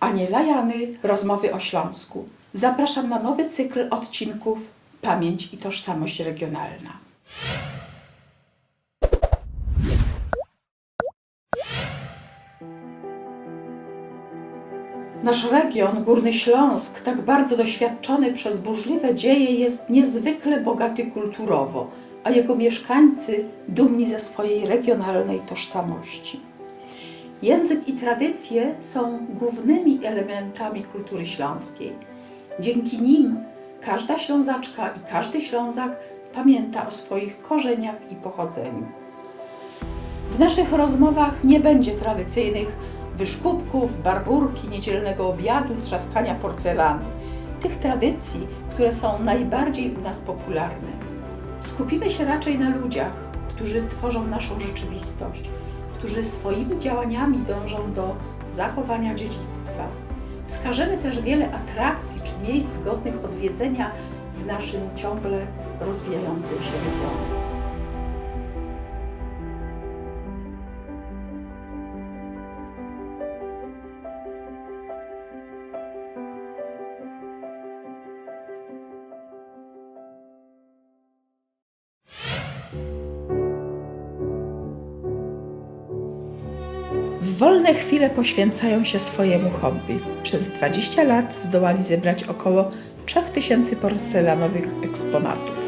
Aniela Jany, rozmowy o Śląsku. Zapraszam na nowy cykl odcinków Pamięć i tożsamość regionalna. Nasz region, Górny Śląsk, tak bardzo doświadczony przez burzliwe dzieje, jest niezwykle bogaty kulturowo, a jego mieszkańcy dumni ze swojej regionalnej tożsamości. Język i tradycje są głównymi elementami kultury śląskiej. Dzięki nim każda Ślązaczka i każdy Ślązak pamięta o swoich korzeniach i pochodzeniu. W naszych rozmowach nie będzie tradycyjnych wyszkupków, barburki, niedzielnego obiadu, trzaskania porcelany. Tych tradycji, które są najbardziej u nas popularne. Skupimy się raczej na ludziach, którzy tworzą naszą rzeczywistość, którzy swoimi działaniami dążą do zachowania dziedzictwa. Wskażemy też wiele atrakcji czy miejsc godnych odwiedzenia w naszym ciągle rozwijającym się regionie. Wolne chwile poświęcają się swojemu hobby. Przez 20 lat zdołali zebrać około 3000 porcelanowych eksponatów.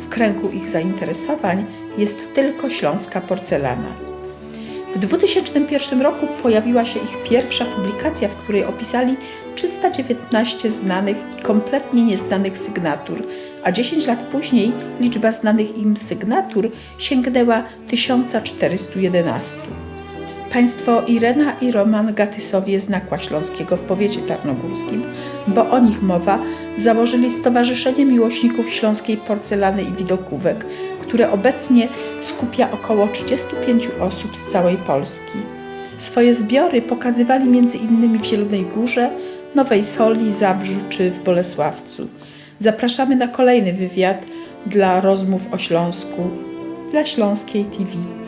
W kręgu ich zainteresowań jest tylko śląska porcelana. W 2001 roku pojawiła się ich pierwsza publikacja, w której opisali 319 znanych i kompletnie nieznanych sygnatur, a 10 lat później liczba znanych im sygnatur sięgnęła 1411. Państwo Irena i Roman Gatysowie z Nakła Śląskiego w powiecie tarnogórskim, bo o nich mowa, założyli Stowarzyszenie Miłośników Śląskiej Porcelany i Widokówek, które obecnie skupia około 35 osób z całej Polski. Swoje zbiory pokazywali m.in. w Zielonej Górze, Nowej Soli, Zabrzu czy w Bolesławcu. Zapraszamy na kolejny wywiad dla rozmów o Śląsku dla Śląskiej TV.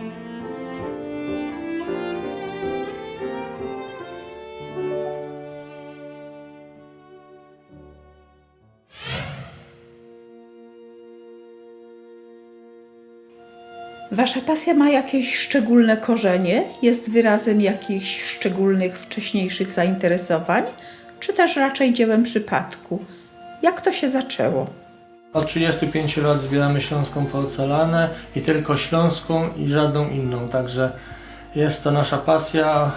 Wasza pasja ma jakieś szczególne korzenie? Jest wyrazem jakichś szczególnych wcześniejszych zainteresowań? Czy też raczej dziełem przypadku? Jak to się zaczęło? Od 35 lat zbieramy śląską porcelanę i tylko śląską i żadną inną, także jest to nasza pasja.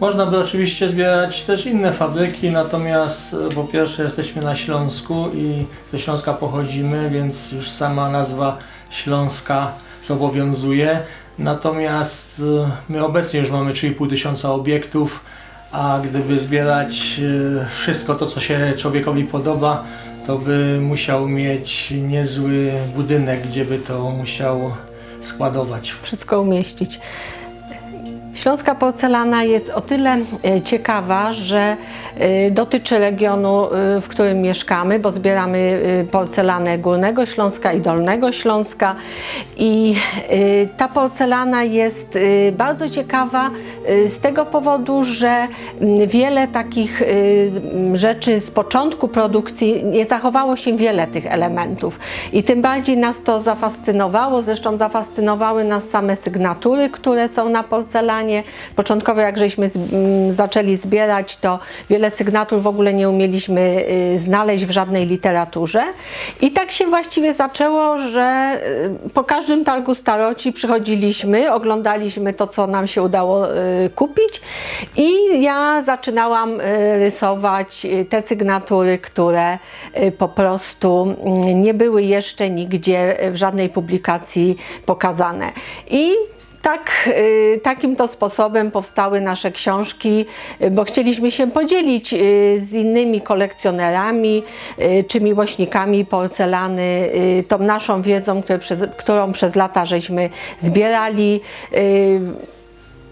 Można by oczywiście zbierać też inne fabryki, natomiast e, po pierwsze jesteśmy na Śląsku i ze Śląska pochodzimy, więc już sama nazwa Śląska zobowiązuje. Natomiast e, my obecnie już mamy 3,5 tysiąca obiektów, a gdyby zbierać e, wszystko to, co się człowiekowi podoba, to by musiał mieć niezły budynek, gdzie by to musiał składować. wszystko umieścić. Śląska porcelana jest o tyle e, ciekawa, że e, dotyczy regionu, e, w którym mieszkamy, bo zbieramy porcelanę Górnego Śląska i Dolnego Śląska. I ta porcelana jest bardzo ciekawa z tego powodu, że wiele takich rzeczy z początku produkcji nie zachowało się wiele tych elementów. I tym bardziej nas to zafascynowało. Zresztą zafascynowały nas same sygnatury, które są na porcelanie. Początkowo, jak żeśmy z, zaczęli zbierać, to wiele sygnatur w ogóle nie umieliśmy y, znaleźć w żadnej literaturze. I tak się właściwie zaczęło, że y, po każdym targu staroci przychodziliśmy, oglądaliśmy to, co nam się udało y, kupić i ja zaczynałam rysować te sygnatury, które po prostu nie były jeszcze nigdzie w żadnej publikacji pokazane. I tak, y, takim to sposobem powstały nasze książki, y, bo chcieliśmy się podzielić y, z innymi kolekcjonerami czy miłośnikami porcelany tą naszą wiedzą, przez, którą przez lata żeśmy zbierali.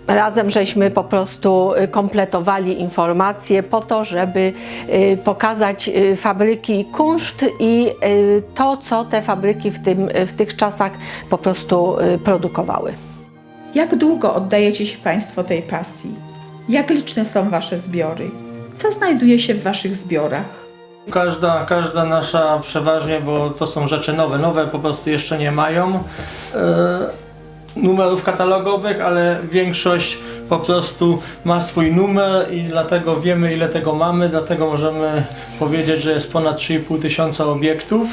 Razem żeśmy po prostu kompletowali informacje po to, żeby pokazać fabryki kunszt i to, co te fabryki w, tym, w tych czasach po prostu produkowały. Jak długo oddajecie się Państwo tej pasji? Jak liczne są Wasze zbiory? Co znajduje się w Waszych zbiorach? Każda, każda nasza przeważnie, bo to są rzeczy nowe, nowe po prostu jeszcze nie mają e, numerów katalogowych, ale większość po prostu ma swój numer i dlatego wiemy ile tego mamy, dlatego możemy powiedzieć, że jest ponad 3,5 tysiąca obiektów.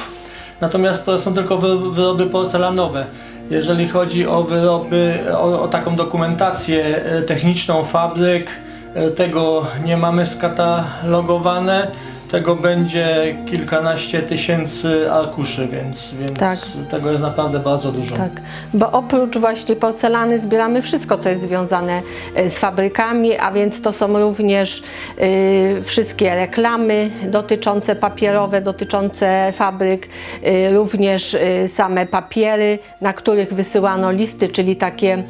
Natomiast to są tylko wy- wyroby porcelanowe. Jeżeli chodzi o wyroby, o, o taką dokumentację e, techniczną fabryk, e, tego nie mamy skatalogowane. Tego będzie kilkanaście tysięcy arkuszy, więc, więc Tak. tego jest naprawdę bardzo dużo. Tak, bo oprócz właśnie porcelany zbieramy wszystko, co jest związane e, z fabrykami, a więc to są również e, wszystkie reklamy dotyczące papierowe, dotyczące fabryk, e, również e, same papiery, na których wysyłano listy, czyli takie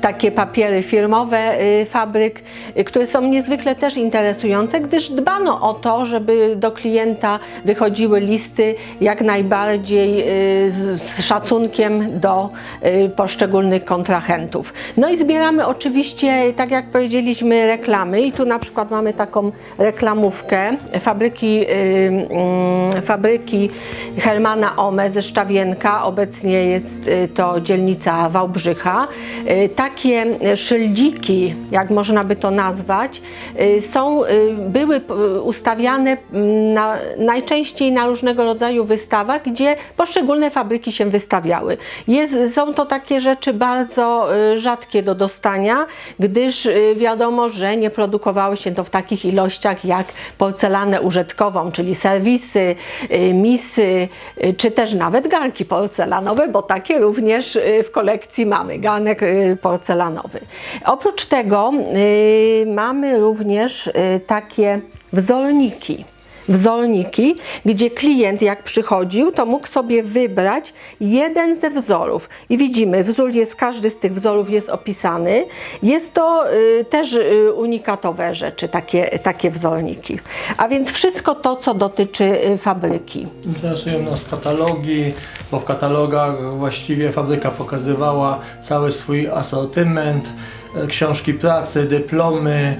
takie papiery firmowe y, fabryk, y, które są niezwykle też interesujące, gdyż dbano o to, żeby do klienta wychodziły listy jak najbardziej y, z- szacunkiem do y, poszczególnych kontrahentów. No i zbieramy oczywiście, tak jak powiedzieliśmy, reklamy i tu na przykład mamy taką reklamówkę fabryki, y, mm, fabryki Hermana Ome ze Szczawienka, obecnie jest y, to dzielnica Wałbrzycha. Y, Takie szyldiki, jak można by to nazwać, y, są, y, były ustawiane na, najczęściej na różnego rodzaju wystawach, gdzie poszczególne fabryki się wystawiały. Jest, są to takie rzeczy bardzo rzadkie do dostania, gdyż wiadomo, że nie produkowały się to w takich ilościach jak porcelanę użytkową, czyli serwisy, misy, czy też nawet garnki porcelanowe, bo takie również w kolekcji mamy, garnek y, porcelanowy. Oprócz tego y, mamy również y, takie wzorniki wzorniki, gdzie klient jak przychodził, to mógł sobie wybrać jeden ze wzorów. I widzimy, wzór jest, każdy z tych wzorów jest opisany. Jest to y, też y, unikatowe rzeczy, takie, takie wzorniki. A więc wszystko to, co dotyczy y, fabryki. Interesują nas katalogi, bo w katalogach właściwie fabryka pokazywała cały swój asortyment, książki pracy, dyplomy,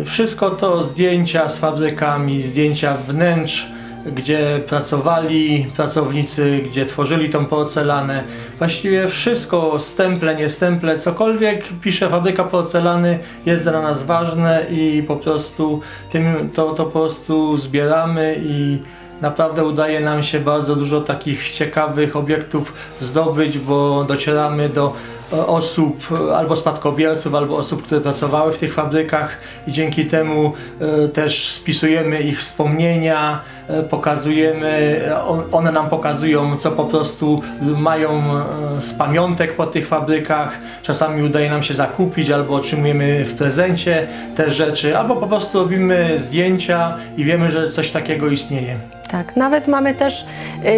e, wszystko to, zdjęcia z fabrykami, zdjęcia wnętrz, gdzie pracowali pracownicy, gdzie tworzyli tą porcelanę. Właściwie wszystko, stemple, nie stemple, cokolwiek pisze fabryka porcelany jest dla nas ważne i po prostu tym, to, to po prostu zbieramy i Naprawdę udaje nam się bardzo dużo takich ciekawych obiektów zdobyć, bo docieramy do e, osób, e, albo spadkobierców, albo osób, które pracowały w tych fabrykach i dzięki temu e, też spisujemy ich wspomnienia, e, pokazujemy, e, on- one nam pokazują, co po prostu mają e, z pamiątek po tych fabrykach. Czasami udaje nam się zakupić, albo otrzymujemy w prezencie te rzeczy, albo po prostu robimy zdjęcia i wiemy, że coś takiego istnieje. Tak, nawet mamy też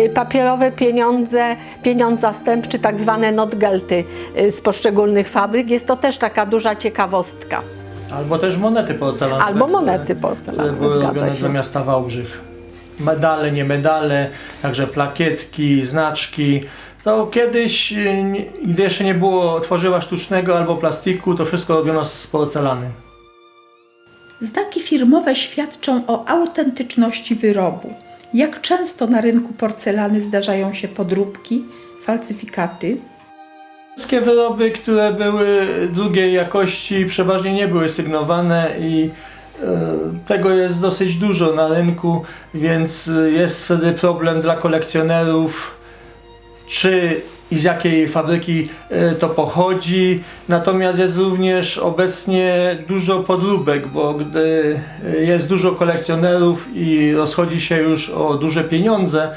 y, papierowe pieniądze, pieniądz zastępczy, tak zwane notgelty y, z poszczególnych fabryk. Jest to też taka duża ciekawostka. Albo też monety porcelanowe. Albo monety porcelanowe, Które były robione dla miasta Wałbrzych. Medale, nie medale, także plakietki, znaczki. To kiedyś, y, gdy jeszcze nie było tworzywa sztucznego albo plastiku, to wszystko robiono z porcelany. Znaki firmowe świadczą o autentyczności wyrobu. Jak często na rynku porcelany zdarzają się podróbki, falsyfikaty? Wszystkie wyroby, które były drugiej jakości, przeważnie nie były sygnowane i e, tego jest dosyć dużo na rynku, więc e, jest wtedy problem dla kolekcjonerów, czy i z jakiej fabryki e, to pochodzi. Natomiast jest również obecnie dużo podróbek, bo gdy jest dużo kolekcjonerów i rozchodzi się już o duże pieniądze,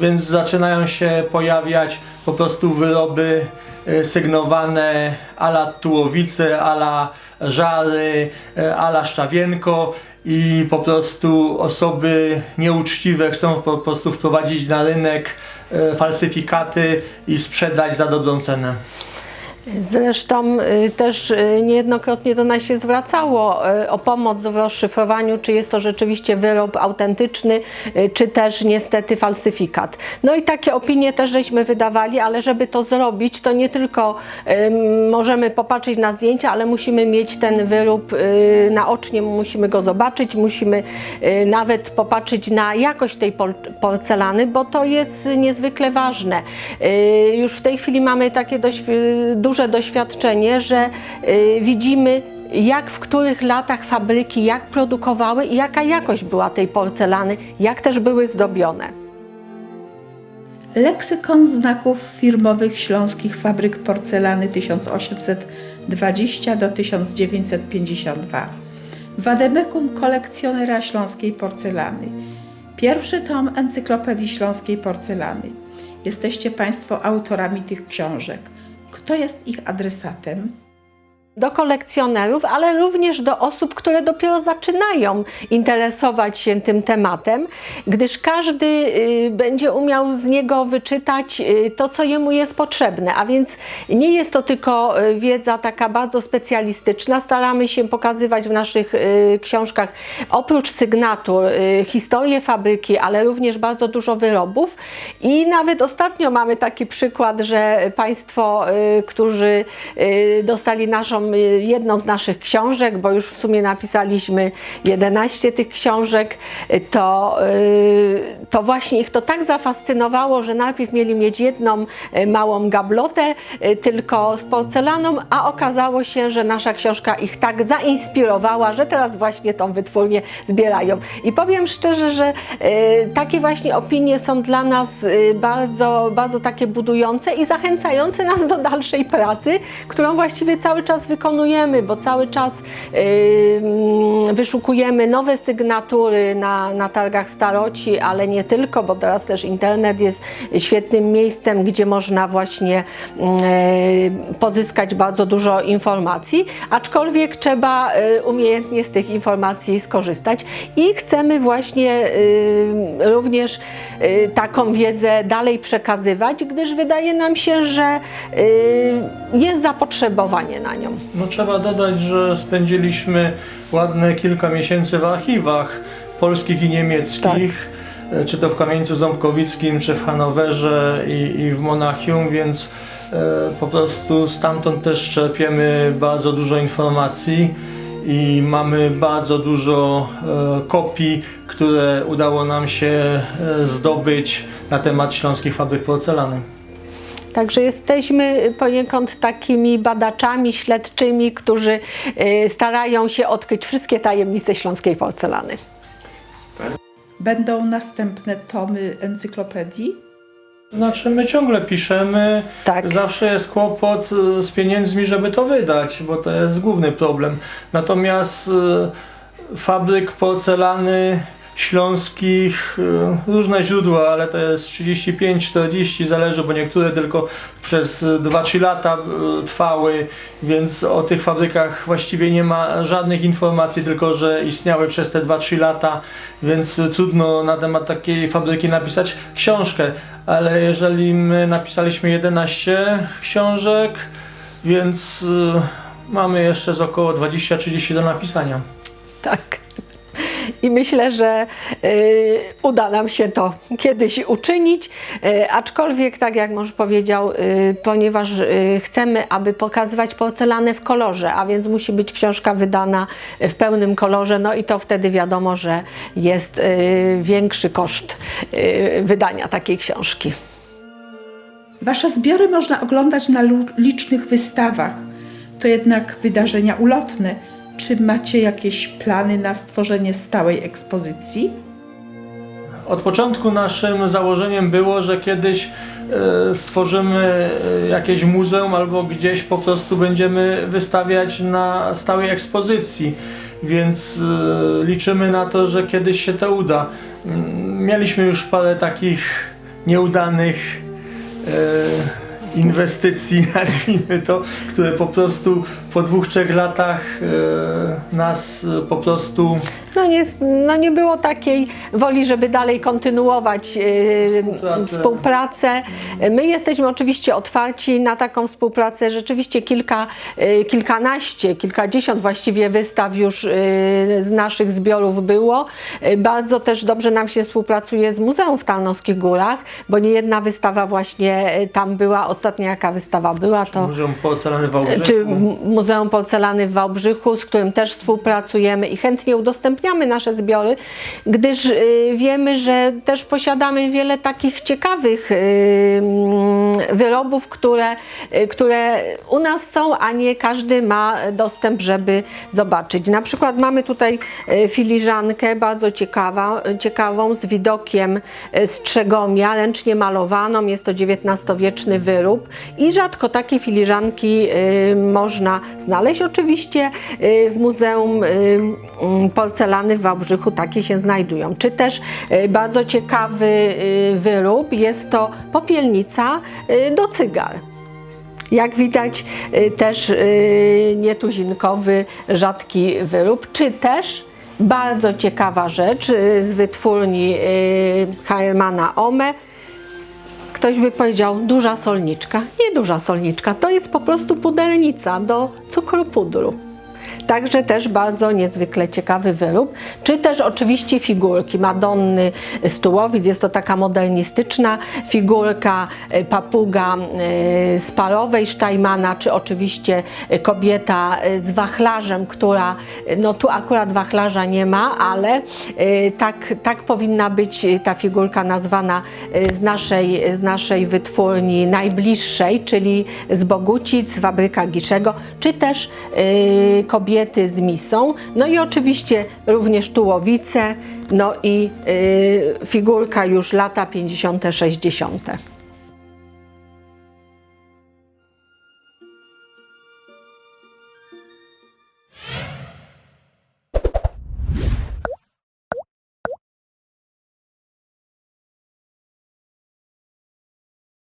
więc zaczynają się pojawiać po prostu wyroby e, sygnowane ala Tułowice, ala Żary, e, ala Szczawienko i po prostu osoby nieuczciwe chcą po prostu wprowadzić na rynek e, falsyfikaty i sprzedać za dobrą cenę. Zresztą y, też y, niejednokrotnie do nas się zwracało y, o pomoc w rozszyfrowaniu, czy jest to rzeczywiście wyrób autentyczny, czy też niestety falsyfikat. No i takie opinie też żeśmy wydawali, ale żeby to zrobić, to nie tylko możemy popatrzeć na zdjęcia, ale musimy mieć ten wyrób naocznie, musimy go zobaczyć, musimy nawet popatrzeć na jakość tej porcelany, bo to jest niezwykle ważne. Już w tej chwili mamy takie dość, y, duże doświadczenie, że y, widzimy jak w których latach fabryki jak produkowały i jaka jakość była tej porcelany, jak też były zdobione. Leksykon znaków firmowych śląskich fabryk porcelany 1820 do 1952. Wademekum kolekcjonera śląskiej porcelany. Pierwszy tom Encyklopedii Śląskiej Porcelany. Jesteście Państwo autorami tych książek. Kto jest ich adresatem? Do kolekcjonerów, ale również do osób, które dopiero zaczynają interesować się tym tematem, gdyż każdy y, będzie umiał z niego wyczytać y, to, co jemu jest potrzebne. A więc nie jest to tylko y, wiedza taka bardzo specjalistyczna. Staramy się pokazywać w naszych książkach oprócz sygnatur historię fabryki, ale również bardzo dużo wyrobów. I nawet ostatnio mamy taki przykład, że Państwo, którzy dostali naszą, y, jedną z naszych książek, bo już w sumie napisaliśmy 11 tych książek, y, to, y, to właśnie ich to tak zafascynowało, że najpierw mieli mieć jedną małą gablotę, tylko z porcelaną, a okazało się, że nasza książka ich tak zainspirowała, że teraz właśnie tą wytwórnię zbierają. I powiem szczerze, że takie właśnie opinie są dla nas bardzo, bardzo takie budujące i zachęcające nas do dalszej pracy, którą właściwie cały czas wykonujemy, bo cały czas wyszukujemy nowe sygnatury na, na targach staroci, ale nie tylko, bo teraz też internet jest świetnym miejscem, gdzie można właśnie y, pozyskać bardzo dużo informacji, aczkolwiek trzeba y, umiejętnie z tych informacji skorzystać i chcemy właśnie y, również taką wiedzę dalej przekazywać, gdyż wydaje nam się, że jest zapotrzebowanie na nią. No trzeba dodać, że spędziliśmy ładne kilka miesięcy w archiwach polskich i niemieckich, e, czy to w Kamieńcu Ząbkowickim, czy w Hanowerze i, i w Monachium, więc e, po prostu stamtąd też czerpiemy bardzo dużo informacji i mamy bardzo dużo e, kopii, które udało nam się e, zdobyć na temat śląskich fabryk porcelany. Także jesteśmy poniekąd takimi badaczami śledczymi, którzy y, starają się odkryć wszystkie tajemnice śląskiej porcelany. Będą następne tomy encyklopedii? Znaczy my ciągle piszemy, Tak. zawsze jest kłopot y, z pieniędzmi, żeby to wydać, bo to jest główny problem. Natomiast y, fabryk porcelany śląskich, y, różne źródła, ale to jest 35-40, zależy, bo niektóre tylko przez y, 2-3 lata y, trwały, więc o tych fabrykach właściwie nie ma żadnych informacji, tylko że istniały przez te 2-3 lata, więc trudno na temat takiej fabryki napisać książkę, ale jeżeli my napisaliśmy 11 książek, więc y, mamy jeszcze z około 20-30 do napisania. Tak. I myślę, że y, uda nam się to kiedyś uczynić, y, aczkolwiek, tak jak mąż powiedział, y, ponieważ chcemy, aby pokazywać porcelanę w kolorze, a więc musi być książka wydana w pełnym kolorze, no i to wtedy wiadomo, że jest większy koszt wydania takiej książki. Wasze zbiory można oglądać na licznych wystawach. To jednak wydarzenia ulotne. Czy macie jakieś plany na stworzenie stałej ekspozycji? Od początku naszym założeniem było, że kiedyś e, stworzymy e, jakieś muzeum albo gdzieś po prostu będziemy wystawiać na stałej ekspozycji, więc e, liczymy na to, że kiedyś się to uda. Mm, Mieliśmy już parę takich nieudanych inwestycji, nazwijmy to, które po prostu po dwóch, trzech latach e, nas e, po prostu No nie, no nie było takiej woli, żeby dalej kontynuować e, Współpracę. współpracę. My jesteśmy oczywiście otwarci na taką współpracę. Rzeczywiście kilka, e, kilkanaście, kilkadziesiąt właściwie wystaw już e, z naszych zbiorów było. Bardzo też dobrze nam się współpracuje z Muzeum w Tarnowskich Górach, bo nie jedna wystawa właśnie tam była. Ostatnia jaka wystawa była, to Muzeum Porcelany w Wałbrzychu. czy Muzeum Porcelany w Wałbrzychu, z którym też współpracujemy i chętnie udostępniamy nasze zbiory, gdyż y, wiemy, że też posiadamy wiele takich ciekawych y, mm, wyrobów, które, y, które u nas są, a nie każdy ma dostęp, żeby zobaczyć. Na przykład mamy tutaj filiżankę bardzo ciekawa, ciekawą z widokiem Strzegomia, ręcznie malowaną. Jest to XIX-wieczny wyrób i rzadko takie filiżanki można znaleźć. Oczywiście y, w Muzeum y, mm, Porcelany w Wałbrzychu takie się znajdują. Czy też y, bardzo ciekawy wyrób jest to popielnica do cygar. Jak widać, też nietuzinkowy, rzadki wyrób, czy też bardzo ciekawa rzecz z wytwórni Hermana Ome. Ktoś by powiedział, duża solniczka. Nie duża solniczka, to jest po prostu pudelnica do cukru pudru. Także też bardzo niezwykle ciekawy wyrób. Czy też oczywiście figurki Madonny z Tułowic. Jest to taka modernistyczna figurka, e, papuga e, z parowej Steinmana, czy oczywiście kobieta z wachlarzem, która, no tu akurat wachlarza nie ma, ale tak, tak powinna być ta figurka nazwana z naszej, z naszej wytwórni najbliższej, czyli z Bogucic, fabryka Giszego, czy też kobiety z misą, no i oczywiście również tułowice, no i e, figurka już lata 50., 60.